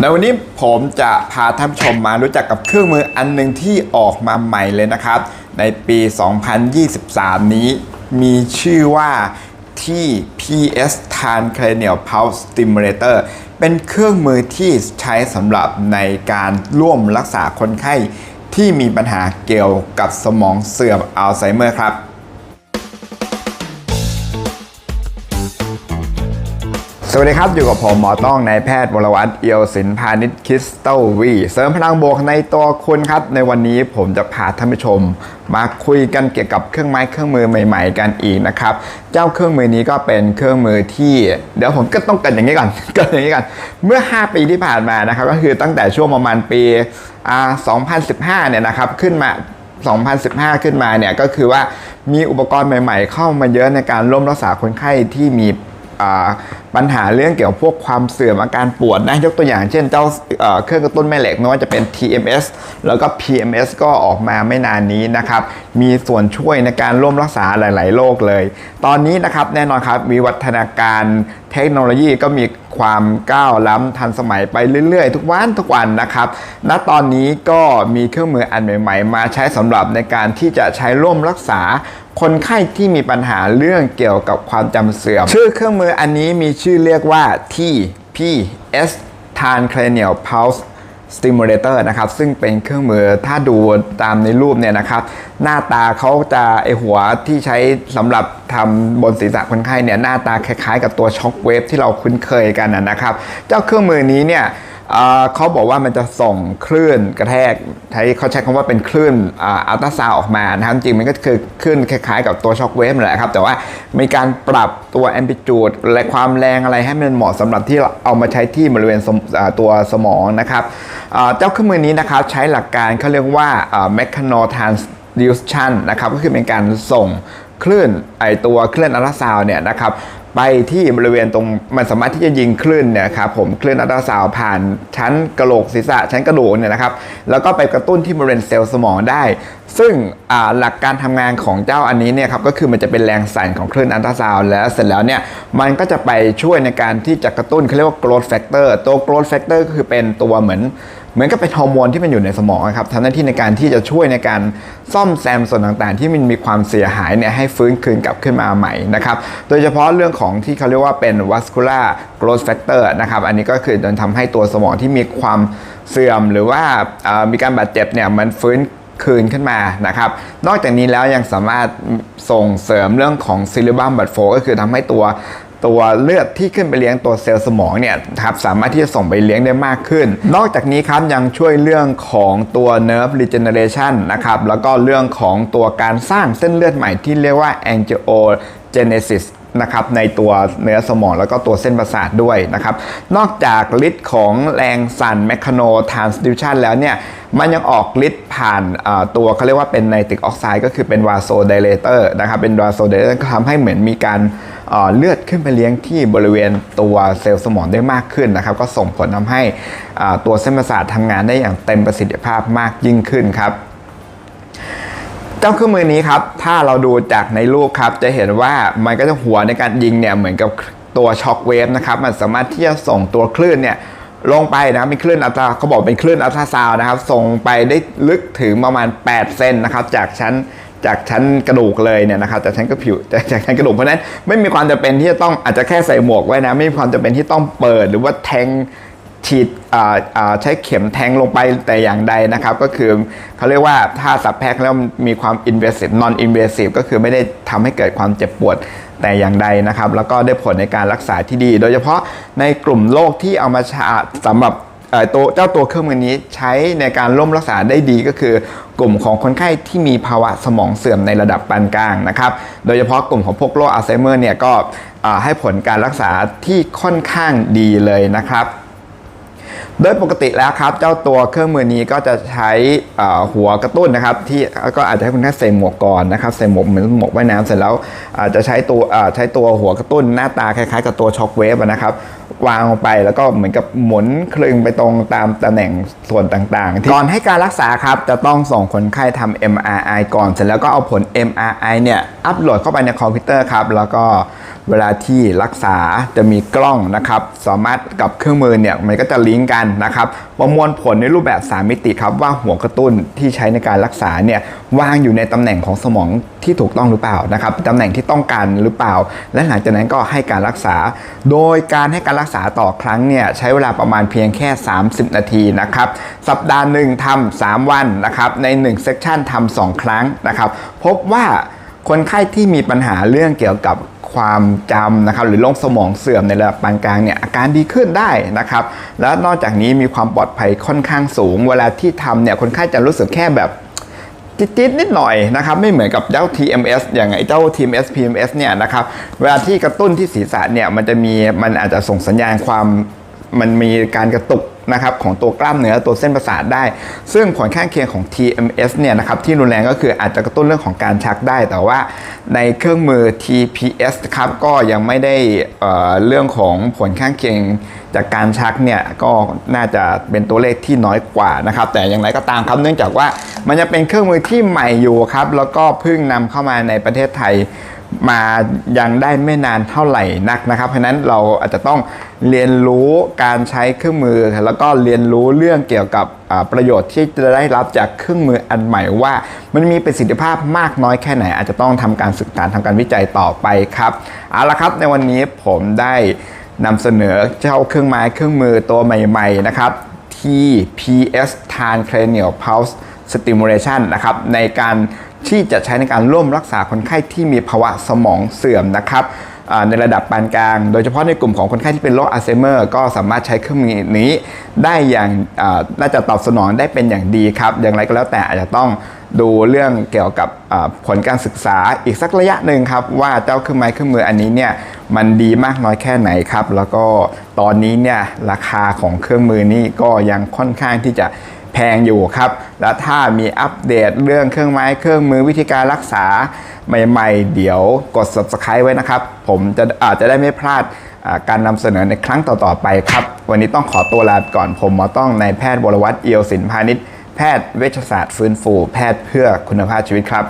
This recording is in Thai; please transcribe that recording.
ในวันนี้ผมจะพาท่านผู้ชมมารู้จักกับเครื่องมืออันหนึ่งที่ออกมาใหม่เลยนะครับ ในปี 2023 นี้มีชื่อว่าที่ PS Transcranial Pulse Stimulator เป็นเครื่องมือที่ใช้สำหรับในการร่วมรักษาคนไข้ที่มีปัญหาเกี่ยวกับสมองเสื่อมอัลไซเมอร์ครับ สวัสดีครับ อยู่กับผมหมอต้องนายแพทย์วรวัตรเอียวศิลป์พาณิชย์คริสตัลวีเสริมพลังบวกในตัวคุณครับ ในวันนี้ผมจะพาท่านผู้ชม มาคุยกันเกี่ยวกับเครื่องไม้เครื่องมือใหม่ ๆ กันอีกนะครับ เจ้าเครื่องมือนี้ก็เป็นเครื่องมือที่ เดี๋ยวผมก็ต้องเกรินอย่างนี้ก่อนเกรินอย่างนี้ก่อนเมื่อ 5 ปีที่ผ่านมานะครับก็คือตั้งแต่ช่วงประมาณปีอ่า2015 เนี่ยนะครับขึ้นมา2015 ขึ้นมาเนี่ยก็คือว่ามีอุปกรณ์ใหม่ ๆ เข้ามาเยอะในการร่วมรักษาคนไข้ที่มี ปัญหาเรื่องเกี่ยวกับพวกความเสื่อมอาการปวดนะยกตัวอย่างเช่นเจ้าเอ่อเครื่องกระตุ้นแม่เหล็กไม่ว่าจะเป็น TMS แล้วก็ PMS ก็ออกมาไม่นานนี้นะครับ มีส่วนช่วยในการร่วมรักษาหลาย ๆ โรคเลย ตอนนี้นะครับแน่นอนครับวิวัฒนาการ เทคโนโลยีก็มีความก้าวล้ำทันสมัยไปเรื่อยๆ ทุกวันทุกวันนะครับ ณ ตอนนี้ก็มีเครื่องมืออันใหม่ๆ มาใช้สำหรับในการที่จะใช้ร่วมรักษาคนไข้ที่มีปัญหาเรื่องเกี่ยวกับความจำเสื่อม ชื่อเครื่องมืออันนี้มีชื่อเรียกว่า TPS Transcranial Pulse Stimulator นะครับ ซึ่งเป็นเครื่องมือถ้าดูตามในรูปเนี่ยนะครับ หน้าตาเขาจะไอหัวที่ใช้สำหรับทำบนศีรษะคนไข้เนี่ยหน้าตาคล้ายๆ กับตัวช็อคเวฟที่เราคุ้นเคยกันนะนะครับ เจ้าเครื่องมือนี้เนี่ย เขาบอกว่ามันจะส่งคลื่นกระแทกใช้เขาใช้คำว่าเป็นคลื่นอัลตราซาวออกมานะครับจริงมันก็คือคลื่นคล้ายๆกับตัวช็อคเวฟนั่นแหละครับ แต่ว่ามีการปรับตัวแอมพลิจูดและความแรงอะไรให้มันเหมาะสำหรับที่เอามาใช้ที่บริเวณตัวสมองนะครับเจ้าเครื่องมือนี้นะครับใช้หลักการเขาเรียกว่า mechano transduction นะครับก็คือเป็นการส่งคลื่นไอตัวคลื่นอัลตราซาวเนี่ยนะครับ ไปที่บริเวณตรงมันสามารถที่จะยิงคลื่นเนี่ยครับผมคลื่นอัลตราซาวผ่านชั้นกระโหลกศีรษะชั้นกระดูกเนี่ยนะครับ แล้วก็ไปกระตุ้นที่บริเวณเซลล์สมองได้ ซึ่งหลักการทำงานของเจ้าอันนี้เนี่ยครับก็คือมันจะเป็นแรงสั่นของคลื่นอัลตราซาวแล้วเสร็จแล้วเนี่ยมันก็จะไปช่วยในการที่จะกระตุ้นเขาเรียกว่า growth factor ตัว growth factor ก็คือเป็นตัวเหมือน เหมือนกับเป็นฮอร์โมนที่มันอยู่ในสมองนะครับทำหน้าที่ในการที่จะช่วยในการซ่อมแซมส่วนต่างๆ ที่มันมีความเสียหายเนี่ยให้ฟื้นคืนกลับขึ้นมาใหม่นะครับโดยเฉพาะเรื่องของที่เขาเรียกว่าเป็น vascular growth factor นะครับอันนี้ก็คือจะทำให้ตัวสมองที่มีความเสื่อมหรือว่ามีการบาดเจ็บเนี่ยมันฟื้นคืนขึ้นมานะครับ นอกจากนี้แล้วยังสามารถส่งเสริมเรื่องของ cerebral blood flow ก็คือทำให้ตัว ตัวเลือดที่ขึ้นไปเลี้ยงตัวเซลล์สมองเนี่ยครับสามารถที่จะส่งไปเลี้ยงได้มากขึ้น นอกจากนี้ครับยังช่วยเรื่องของตัว nerve regeneration นะครับแล้วก็เรื่องของตัวการสร้างเส้นเลือดใหม่ที่เรียกว่า angiogenesis นะครับในตัวเนื้อสมองแล้วก็ตัวเส้นประสาทด้วยนะครับ นอกจากฤทธิ์ของแรงสั่น mechano transduction แล้วเนี่ยมันยังออกฤทธิ์ผ่านตัวเขาเรียกว่าเป็นไนตริกออกไซด์ก็คือเป็น vasodilator นะครับเป็น vasodilator ก็ทำให้เหมือนมีการ เลือดขึ้นไปเลี้ยงที่บริเวณตัวเซลล์สมองได้มากขึ้นนะครับ ก็ส่งผลทำให้ตัวเส้นประสาททำงานได้อย่างเต็มประสิทธิภาพมากยิ่งขึ้นครับเจ้าเครื่องมือนี้ครับ ถ้าเราดูจากในรูปครับ จะเห็นว่ามันก็จะหัวในการยิงเนี่ยเหมือนกับตัวช็อคเวฟนะครับ มันสามารถที่จะส่งตัวคลื่นเนี่ยลงไปนะครับเป็นคลื่นอัลตราเขาบอกเป็นคลื่นอัลตราซาวน์นะครับ ส่งไปได้ลึกถึงประมาณ 8 เซนนะครับ จากชั้น จากชั้นกระดูกเลยเนี่ยนะครับจากชั้นกระผิวจากจากชั้นกระดูกเพราะนั้นไม่มีความจำเป็นที่จะต้องอาจจะแค่ใส่หมวกไว้นะ ไม่มีความจำเป็นที่ต้องเปิดหรือว่าแทงฉีดใช้เข็มแทงลงไปแต่อย่างใดนะครับ ก็คือเขาเรียกว่าถ้าสับแพกแล้วมีความ invasive non invasive ก็คือไม่ได้ทำให้เกิดความเจ็บปวดแต่อย่างใดนะครับ แล้วก็ได้ผลในการรักษาที่ดี โดยเฉพาะในกลุ่มโรคที่เอามาใช้สำหรับ ตัวเจ้าตัวเครื่องมือนี้ใช้ในการร่วมรักษาได้ดีก็คือ กลุ่มของคนไข้ที่มีภาวะสมองเสื่อมในระดับปานกลางนะครับ โดยเฉพาะกลุ่มของพวกโรคอัลไซเมอร์เนี่ยก็ให้ผลการรักษาที่ค่อนข้างดีเลยนะครับ โดยปกติแล้วครับ เจ้าตัวเครื่องมือนี้ก็จะใช้หัวกระตุ้นนะครับ ที่ก็อาจจะให้คุณแค่ใส่หมวกก่อนนะครับใส่หมวกเหมือนหมวกว่ายน้ำเสร็จแล้วอาจจะใช้ตัวใช้ตัวหัวกระตุ้นหน้าตาคล้ายๆ กับตัวช็อคเวฟนะครับวางลงไปแล้วก็เหมือนกับหมุนคลึงไปตรงตามตำแหน่งส่วนต่างๆที่ก่อนให้การรักษาครับ จะต้องส่งคนไข้ทำ MRI ก่อน เสร็จแล้วก็เอาผล MRI เนี่ยอัปโหลดเข้าไปในคอมพิวเตอร์ครับ แล้วก็ เวลาที่รักษาจะมีกล้องนะครับ สามารถกับเครื่องมือเนี่ยมันก็จะลิงก์กันนะครับ ประมวลผลในรูปแบบ 3 มิติครับว่าหัวกระตุ้นที่ใช้ในการรักษาเนี่ยวางอยู่ในตำแหน่งของสมองที่ถูกต้องหรือเปล่านะครับตำแหน่งที่ต้องการหรือเปล่า และหลังจากนั้นก็ให้การรักษา โดยการให้การรักษาต่อครั้งเนี่ยใช้เวลาประมาณเพียงแค่ 30 นาทีนะครับ สัปดาห์หนึ่งทำ3วันนะครับ ใน1เซสชันทำ2ครั้งนะครับ พบว่าคนไข้ที่มีปัญหาเรื่องเกี่ยวกับ ความจำนะครับหรือโรคสมองเสื่อมในระดับปานกลางเนี่ยอาการดีขึ้นได้นะครับแล้วนอกจากนี้มีความปลอดภัยค่อนข้างสูง เวลาที่ทำเนี่ยคนไข้จะรู้สึกแค่แบบจิ๊ดๆนิดหน่อยนะครับไม่เหมือนกับเจ้า TMS อย่างไอเจ้า TMS PMS เนี่ยนะครับเวลาที่กระตุ้นที่ศีรษะเนี่ยมันจะมีมันอาจจะส่งสัญญาณความมันมีการกระตุก นะครับของตัวกล้ามเนื้อตัวเส้นประสาทได้ ซึ่งผลข้างเคียงของ TMS เนี่ยนะครับที่รุนแรงก็คืออาจจะกระตุ้นเรื่องของการชักได้ แต่ว่าในเครื่องมือ TPS ครับก็ยังไม่ได้เเรื่องของผลข้างเคียงจากการชักเนี่ยก็น่าจะเป็นตัวเลขที่น้อยกว่านะครับแต่อย่างไรก็ตามครับเนื่องจากว่ามันจะเป็นเครื่องมือที่ใหม่อยู่ครับแล้วก็เพิ่งนำเข้ามาในประเทศไทย มายังได้ไม่นานเท่าไหร่นักนะครับ เพราะนั้นเราอาจจะต้องเรียนรู้การใช้เครื่องมือ แล้วก็เรียนรู้เรื่องเกี่ยวกับประโยชน์ที่จะได้รับจากเครื่องมืออันใหม่ว่า มันมีประสิทธิภาพมากน้อยแค่ไหน อาจจะต้องทำการศึกษาทำการวิจัยต่อไปครับเอาละครับ ในวันนี้ผมได้นำเสนอเจ้าเครื่องไม้เครื่องมือตัวใหม่ ๆ นะครับ TPS Transcranial Pulse Stimulation นะครับในการ ที่จะใช้ในการร่วมรักษาคนไข้ที่มีภาวะสมองเสื่อมนะครับในระดับปานกลาง โดยเฉพาะในกลุ่มของคนไข้ที่เป็นโรคอัลไซเมอร์ ก็สามารถใช้เครื่องมือนี้ได้อย่างน่าจะตอบสนองได้เป็นอย่างดีครับ อย่างไรก็แล้วแต่อาจจะต้องดูเรื่องเกี่ยวกับผลการศึกษาอีกสักระยะหนึ่งครับ ว่าเจ้าเครื่องไม้เครื่องมืออันนี้เนี่ยมันดีมากน้อยแค่ไหนครับ แล้วก็ตอนนี้เนี่ยราคาของเครื่องมือนี่ก็ยังค่อนข้างที่จะ แพงอยู่ครับ แล้วถ้ามีอัปเดตเรื่องเครื่องไม้เครื่องมือวิธีการรักษาใหม่ๆ เดี๋ยวกด subscribe ไว้นะครับ ผมจะอาจจะได้ไม่พลาดการนำเสนอในครั้งต่อๆไปครับ วันนี้ต้องขอตัวลาไปก่อนผมหมอต้องนายแพทย์บรวัตรเอียวสินพาณิชย์แพทย์เวชศาสตร์ฟื้นฟู แพทย์เพื่อคุณภาพชีวิตครับ